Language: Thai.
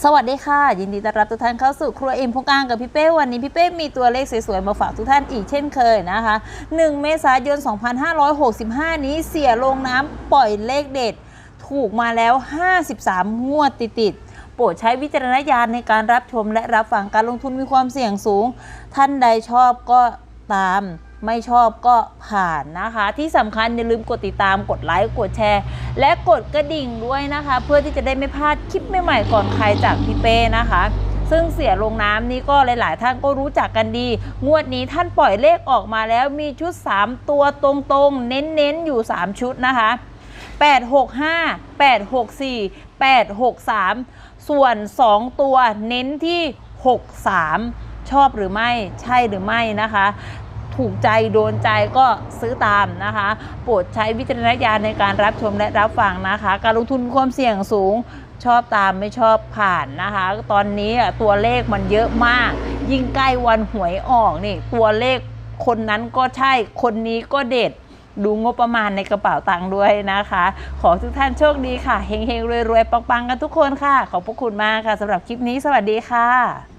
สวัสดีค่ะ ยินดีต้อนรับทุกท่านเข้าสู่ครัวเอ็มพงกลางกับพี่เป้วันนี้พี่เป้มีตัวเลขสวยๆมาฝากทุกท่านอีกเช่นเคยนะคะ 1 เมษายน 2565 นี้เสียลงน้ำปล่อยเลขเด็ด ถูกมาแล้ว 53 งวดติดๆโปรดใช้วิจารณญาณในการรับชมและรับฟังการลงทุนมีความเสี่ยงสูง ท่านใดชอบก็ตาม ไม่ชอบก็ผ่านนะคะ ที่สำคัญอย่าลืมกดติดตามกดไลค์กดแชร์ และกดกระดิ่งด้วยนะคะ เพื่อที่จะได้ไม่พลาดคลิปใหม่ๆก่อนใครจากพี่เป้นะคะ ซึ่งเสียลงน้ำนี้ก็หลายๆ ท่านก็รู้จักกันดี งวดนี้ท่านปล่อยเลขออกมาแล้วมีชุด 3 ตัวตรงๆ เน้นๆอยู่ 3 ชุดนะคะ 865 864 863 ส่วน 2 ตัวเน้นที่ 63 ชอบหรือไม่ใช่หรือไม่นะคะ ถูกใจโดนใจก็ซื้อตามนะคะ โปรดใช้วิจารณญาณในการรับชมและรับฟังนะคะ การลงทุนความเสี่ยงสูงชอบตามไม่ชอบผ่านนะคะ ตอนนี้ตัวเลขมันเยอะมาก ยิ่งใกล้วันหวยออกนี่ตัวเลขคนนั้นก็ใช่คนนี้ก็เด็ดดูงบประมาณในกระเป๋าตังค์ด้วยนะคะ ขอทุกท่านโชคดีค่ะ เฮงๆรวยๆปังๆกันทุกคนค่ะ ขอบพระคุณมากค่ะสำหรับคลิปนี้สวัสดีค่ะ